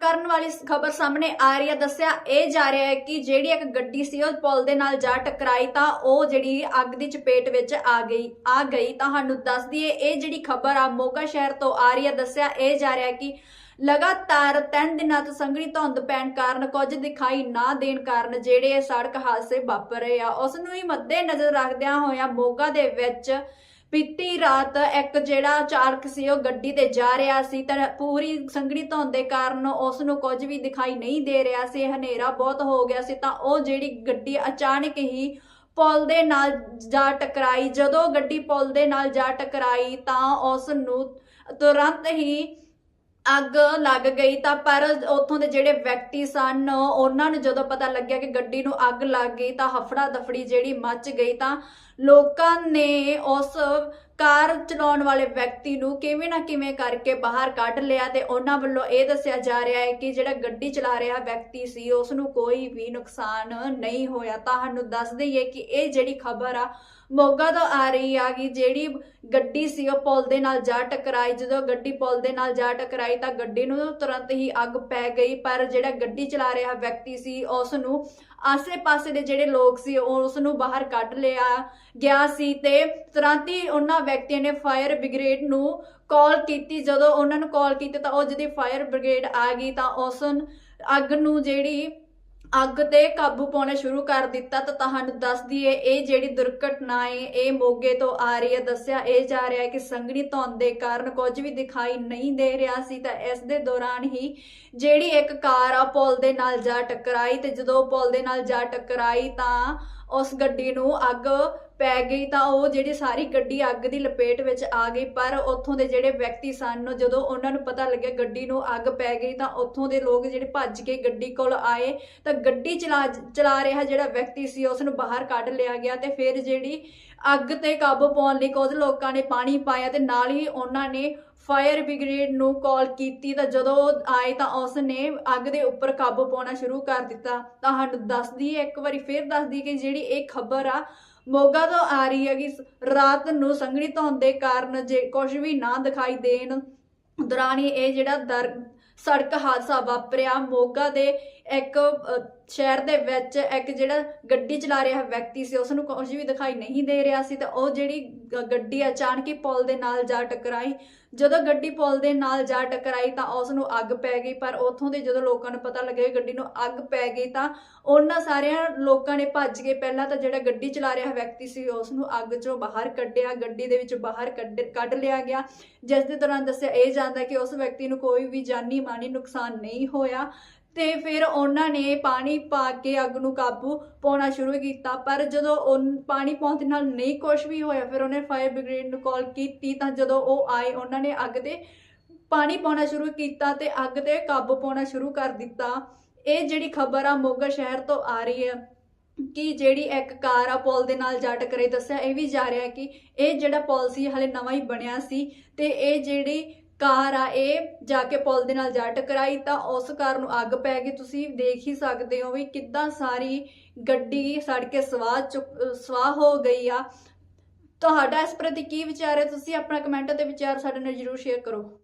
ਕਰਨ ਵਾਲੀ ਖਬਰ ਸਾਹਮਣੇ ਆ ਰਹੀ ਹੈ। ਦੱਸਿਆ ਇਹ ਜਾ ਰਿਹਾ ਹੈ ਕਿ ਜਿਹੜੀ ਇੱਕ ਗੱਡੀ ਸੀ, ਉਹ ਪੁਲ ਦੇ ਨਾਲ ਜਾ ਟਕਰਾਈ ਤਾਂ ਉਹ ਜਿਹੜੀ ਅੱਗ ਦੀ ਚਪੇਟ ਵਿੱਚ ਆ ਗਈ ਆ ਗਈ। ਤਾਂ ਦੱਸ ਦਈਏ, ਇਹ ਜਿਹੜੀ ਖਬਰ ਆ ਮੋਗਾ ਸ਼ਹਿਰ ਤੋਂ ਆ ਰਹੀ ਹੈ। ਦੱਸਿਆ ਇਹ ਜਾ ਰਿਹਾ ਹੈ ਕਿ ਲਗਾਤਾਰ ਤਿੰਨ ਦਿਨਾਂ ਤੋਂ ਸੰਘਣੀ ਧੁੰਦ ਪੈਣ ਕਾਰਨ ਕੁਝ ਦਿਖਾਈ ਨਾ ਦੇਣ ਕਾਰਨ ਜਿਹੜੇ ਸੜਕ ਹਾਦਸੇ ਵਾਪਰ ਰਹੇ ਆ, ਉਸ ਨੂੰ ਹੀ ਮੱਦੇ ਨਜ਼ਰ ਰੱਖਦਿਆਂ ਹੋਇਆ ਮੋਗਾ ਦੇ ਵਿੱਚ ਬੀਤੀ ਰਾਤ ਇੱਕ ਜਿਹੜਾ ਚਾਲਕ ਸੀ, ਉਹ ਗੱਡੀ ਤੇ ਜਾ ਰਿਹਾ ਸੀ ਤਾਂ ਪੂਰੀ ਸੰਘਣੀ ਧੁੰਦ ਦੇ ਕਾਰਨ ਉਸ ਨੂੰ ਕੁਝ ਵੀ ਦਿਖਾਈ ਨਹੀਂ ਦੇ ਰਿਹਾ ਸੀ, ਹਨੇਰਾ ਬਹੁਤ ਹੋ ਗਿਆ ਸੀ ਤਾਂ ਉਹ ਜਿਹੜੀ ਗੱਡੀ ਅਚਾਨਕ ਹੀ ਪੁਲ ਦੇ ਨਾਲ ਜਾ ਟਕਰਾਈ, ਜਦੋਂ ਗੱਡੀ ਪੁਲ ਦੇ ਨਾਲ ਜਾ ਟਕਰਾਈ ਤਾਂ ਉਸ ਨੂੰ ਤੁਰੰਤ ਹੀ ਅੱਗ ਲੱਗ ਗਈ ਤਾਂ ਪਰ ਉੱਥੋਂ ਦੇ ਜਿਹੜੇ ਵਿਅਕਤੀ ਸਨ, ਉਹਨਾਂ ਨੂੰ ਜਦੋਂ ਪਤਾ ਲੱਗਿਆ ਕਿ ਗੱਡੀ ਨੂੰ ਅੱਗ ਲੱਗ ਗਈ ਤਾਂ ਹਫੜਾ ਦਫੜੀ ਜਿਹੜੀ ਮੱਚ ਗਈ ਤਾਂ ਲੋਕਾਂ ਨੇ ਉਸ ਕਾਰ ਚਲਾਉਣ ਵਾਲੇ ਵਿਅਕਤੀ ਨੂੰ ਕਿਵੇਂ ਨਾ ਕਿਵੇਂ ਕਰਕੇ ਬਾਹਰ ਕੱਢ ਲਿਆ ਤੇ ਉਹਨਾਂ ਵੱਲੋਂ ਇਹ ਦੱਸਿਆ ਜਾ ਰਿਹਾ ਹੈ ਕਿ ਜਿਹੜਾ ਗੱਡੀ ਚਲਾ ਰਿਹਾ ਵਿਅਕਤੀ ਸੀ ਉਸ ਨੂੰ ਕੋਈ ਵੀ ਨੁਕਸਾਨ ਨਹੀਂ ਹੋਇਆ। ਤੁਹਾਨੂੰ ਦੱਸ ਦਈਏ ਕਿ ਇਹ ਜਿਹੜੀ ਖਬਰ ਆ, ਮੋਗਾ ਤੋਂ ਆ ਰਹੀ ਆ ਕਿ ਜਿਹੜੀ ਗੱਡੀ ਸੀ, ਉਹ ਪੁਲ ਦੇ ਨਾਲ ਜਾ ਟਕਰਾਈ। ਜਦੋਂ ਗੱਡੀ ਪੁਲ ਦੇ ਨਾਲ ਜਾ ਟਕਰਾਈ ਤਾਂ ਗੱਡੀ ਨੂੰ ਤੁਰੰਤ ਹੀ ਅੱਗ ਪੈ ਗਈ, ਪਰ ਜਿਹੜਾ ਗੱਡੀ ਚਲਾ ਰਿਹਾ ਵਿਅਕਤੀ ਸੀ ਉਸ ਨੂੰ ਆਸੇ-ਪਾਸੇ ਦੇ ਜਿਹੜੇ ਲੋਕ ਸੀ, ਉਹ ਉਸ ਨੂੰ ਬਾਹਰ ਕੱਢ ਲਿਆ, ਗਿਆ ਸੀ ਤੇ ਤੁਰੰਤ ਹੀ ਉਹਨਾਂ ਵਿਅਕਤੀਆਂ ਨੇ ਫਾਇਰ ਬ੍ਰਿਗੇਡ ਨੂੰ ਕਾਲ ਕੀਤੀ। ਜਦੋਂ ਉਹਨਾਂ ਨੂੰ ਕਾਲ ਕੀਤੀ ਤਾਂ ਉਹ ਜਿਹਦੀ ਫਾਇਰ ਬ੍ਰਿਗੇਡ ਆ ਗਈ ਤਾਂ ਉਸ ਅੱਗ ਨੂੰ ਜਿਹੜੀ ਅੱਗ ਤੇ ਕਾਬੂ ਪਾਉਣਾ ਸ਼ੁਰੂ ਕਰ ਦਿੱਤਾ ਤਾਂ ਤੁਹਾਨੂੰ ਦੱਸ ਦਈਏ, ਇਹ ਜਿਹੜੀ ਦੁਰਘਟਨਾ ਹੈ, ਇਹ ਮੋਗੇ ਤੋਂ ਆ ਰਹੀ ਹੈ। ਦੱਸਿਆ ਇਹ ਜਾ ਰਿਹਾ ਹੈ ਕਿ ਸੰਘਣੀ ਧੁੰਦ ਦੇ ਕਾਰਨ ਕੁਝ ਵੀ ਦਿਖਾਈ ਨਹੀਂ ਦੇ ਰਿਹਾ ਸੀ ਤਾਂ ਇਸ ਦੇ ਦੌਰਾਨ ਹੀ ਜਿਹੜੀ ਇੱਕ ਕਾਰ ਆ, ਪੁਲ ਦੇ ਨਾਲ ਜਾ ਟਕਰਾਈ ਤੇ ਜਦੋਂ ਪੁਲ ਦੇ ਨਾਲ ਜਾ ਟਕਰਾਈ ਤਾਂ ਉਸ ਗੱਡੀ ਨੂੰ ਅੱਗ ਪੈ ਗਈ ਤਾਂ ਉਹ ਜਿਹੜੀ ਸਾਰੀ ਗੱਡੀ ਅੱਗ ਦੀ ਲਪੇਟ ਵਿੱਚ ਆ ਗਈ, ਪਰ ਉੱਥੋਂ ਦੇ ਜਿਹੜੇ ਵਿਅਕਤੀ ਸਨ, ਜਦੋਂ ਉਹਨਾਂ ਨੂੰ ਪਤਾ ਲੱਗਿਆ ਗੱਡੀ ਨੂੰ ਅੱਗ ਪੈ ਗਈ ਤਾਂ ਉੱਥੋਂ ਦੇ ਲੋਕ ਜਿਹੜੇ ਭੱਜ ਕੇ ਗੱਡੀ ਕੋਲ ਆਏ ਤਾਂ ਗੱਡੀ ਚਲਾ ਚਲਾ ਰਿਹਾ ਜਿਹੜਾ ਵਿਅਕਤੀ ਸੀ, ਉਸ ਨੂੰ ਬਾਹਰ ਕੱਢ ਲਿਆ ਗਿਆ ਤੇ ਫਿਰ ਜਿਹੜੀ ਅੱਗ ਤੇ ਕਾਬੂ ਪਾਉਣ ਲਈ ਕੁਝ ਲੋਕਾਂ ਨੇ ਪਾਣੀ ਪਾਇਆ ਤੇ ਨਾਲ ਹੀ ਉਹਨਾਂ ਨੇ ਫਾਇਰ ਬ੍ਰਿਗੇਡ ਨੂੰ ਕਾਲ ਕੀਤੀ ਤਾਂ ਜਦੋਂ ਉਹ ਆਏ ਤਾਂ ਉਸ ਨੇ ਅੱਗ ਦੇ ਉੱਪਰ ਕਾਬੂ ਪਾਉਣਾ ਸ਼ੁਰੂ ਕਰ ਦਿੱਤਾ। ਤੁਹਾਨੂੰ ਦੱਸਦੀ ਇੱਕ ਵਾਰੀ ਫਿਰ ਦੱਸਦੀ ਕਿ ਜਿਹੜੀ ਇਹ ਖਬਰ ਆ, ਮੋਗਾ ਤੋਂ ਆ ਰਹੀ ਹੈ ਕਿ ਰਾਤ ਨੂੰ ਸੰਘਣੀ ਧੁੰਦ ਦੇ ਕਾਰਨ ਜੇ ਕੁਝ ਵੀ ਨਾ ਦਿਖਾਈ ਦੇਣ ਦੌਰਾਨ ਹੀ ਇਹ ਜਿਹੜਾ ਦਰ, ਸੜਕ ਹਾਦਸਾ ਵਾਪਰਿਆ। ਮੋਗਾ ਦੇ ਇੱਕ ਸ਼ਹਿਰ ਦੇ ਵਿੱਚ ਇੱਕ ਜਿਹੜਾ ਗੱਡੀ ਚਲਾ ਰਿਹਾ ਵਿਅਕਤੀ ਸੀ ਉਸ ਨੂੰ ਕੁਝ ਵੀ ਦਿਖਾਈ ਨਹੀਂ ਦੇ ਰਿਹਾ ਸੀ ਤਾਂ ਉਹ ਜਿਹੜੀ ਗੱਡੀ ਅਚਾਨਕ ਹੀ ਪੁਲ ਦੇ ਨਾਲ ਜਾ ਟਕਰਾਈ। ਜਦੋਂ ਗੱਡੀ ਪੁਲ ਦੇ ਨਾਲ ਜਾ ਟਕਰਾਈ ਤਾਂ ਉਸ ਨੂੰ ਅੱਗ ਪੈ ਗਈ, ਪਰ ਉੱਥੋਂ ਦੇ ਜਦੋਂ ਲੋਕਾਂ ਨੂੰ ਪਤਾ ਲੱਗਿਆ ਗੱਡੀ ਨੂੰ ਅੱਗ ਪੈ ਗਈ ਤਾਂ ਉਹਨਾਂ ਸਾਰਿਆਂ ਲੋਕਾਂ ਨੇ ਭੱਜ ਕੇ ਪਹਿਲਾਂ ਤਾਂ ਜਿਹੜਾ ਗੱਡੀ ਚਲਾ ਰਿਹਾ ਵਿਅਕਤੀ ਸੀ ਉਸ ਨੂੰ ਅੱਗ ਚੋਂ ਬਾਹਰ ਕੱਢਿਆ, ਗੱਡੀ ਦੇ ਵਿੱਚ ਬਾਹਰ ਕੱਢ ਕੱਢ ਲਿਆ ਗਿਆ। ਜਿਸ ਦੇ ਦੌਰਾਨ ਦੱਸਿਆ ਇਹ ਜਾਂਦਾ ਕਿ ਉਸ ਵਿਅਕਤੀ ਨੂੰ ਕੋਈ ਵੀ ਜਾਨੀ ਮਾਨੀ ਨੁਕਸਾਨ ਨਹੀਂ ਹੋਇਆ। ਤੇ ਫਿਰ ਉਹਨਾਂ ਨੇ ਪਾਣੀ ਪਾ ਕੇ ਅੱਗ ਨੂੰ ਕਾਬੂ ਪਾਉਣਾ ਸ਼ੁਰੂ ਕੀਤਾ। ਪਰ ਜਦੋਂ ਉਹ ਪਾਣੀ ਪਾਉਣ ਦੇ ਨਾਲ ਨਹੀਂ ਕੁਝ ਵੀ ਹੋਇਆ, ਫਿਰ ਉਹਨੇ ਫਾਇਰ ਬ੍ਰਿਗੇਡ ਨੂੰ ਕਾਲ ਕੀਤੀ ਤਾਂ ਜਦੋਂ ਉਹ ਆਏ, ਉਹਨਾਂ ਨੇ ਅੱਗ ਤੇ ਪਾਣੀ ਪਾਉਣਾ ਸ਼ੁਰੂ ਕੀਤਾ ਤੇ ਅੱਗ ਤੇ ਕਾਬੂ ਪਾਉਣਾ ਸ਼ੁਰੂ ਕਰ ਦਿੱਤਾ। ਇਹ ਜਿਹੜੀ ਖਬਰ ਆ ਮੋਗਾ ਸ਼ਹਿਰ ਤੋਂ ਆ ਰਹੀ ਹੈ ਕਿ ਜਿਹੜੀ ਇੱਕ ਕਾਰ ਆ ਪੁਲ ਦੇ ਨਾਲ ਜੱਟ ਕਰੇ, ਦੱਸਿਆ ਇਹ ਵੀ ਜਾ ਰਿਹਾ ਕਿ ਇਹ ਜਿਹੜਾ ਪੁਲ ਸੀ ਹਲੇ ਨਵਾਂ ਹੀ ਬਣਿਆ ਸੀ ਤੇ ਇਹ ਜਿਹੜੀ ਕਾਰ ਆ ਇਹ, ਜਾ ਕੇ ਪੁਲ ਦੇ ਨਾਲ ਜਾ ਟਕਰਾਈ, ਤਾਂ ਉਸ ਕਾਰ ਨੂੰ ਅੱਗ ਪੈ ਗਈ। ਤੁਸੀਂ ਦੇਖ ਹੀ ਸਕਦੇ ਹੋ ਵੀ ਕਿੱਦਾਂ ਸਾਰੀ ਗੱਡੀ ਸੜ ਕੇ ਸਵਾਹ ਚੁੱਕ, ਸਵਾਹ ਹੋ ਗਈ ਆ। ਤੁਹਾਡਾ ਇਸ ਪ੍ਰਤੀ ਕੀ ਵਿਚਾਰ ਹੈ? ਤੁਸੀਂ ਆਪਣਾ ਕਮੈਂਟ ਅਤੇ ਵਿਚਾਰ ਸਾਡੇ ਨਾਲ ਜਰੂਰ ਸ਼ੇਅਰ ਕਰੋ।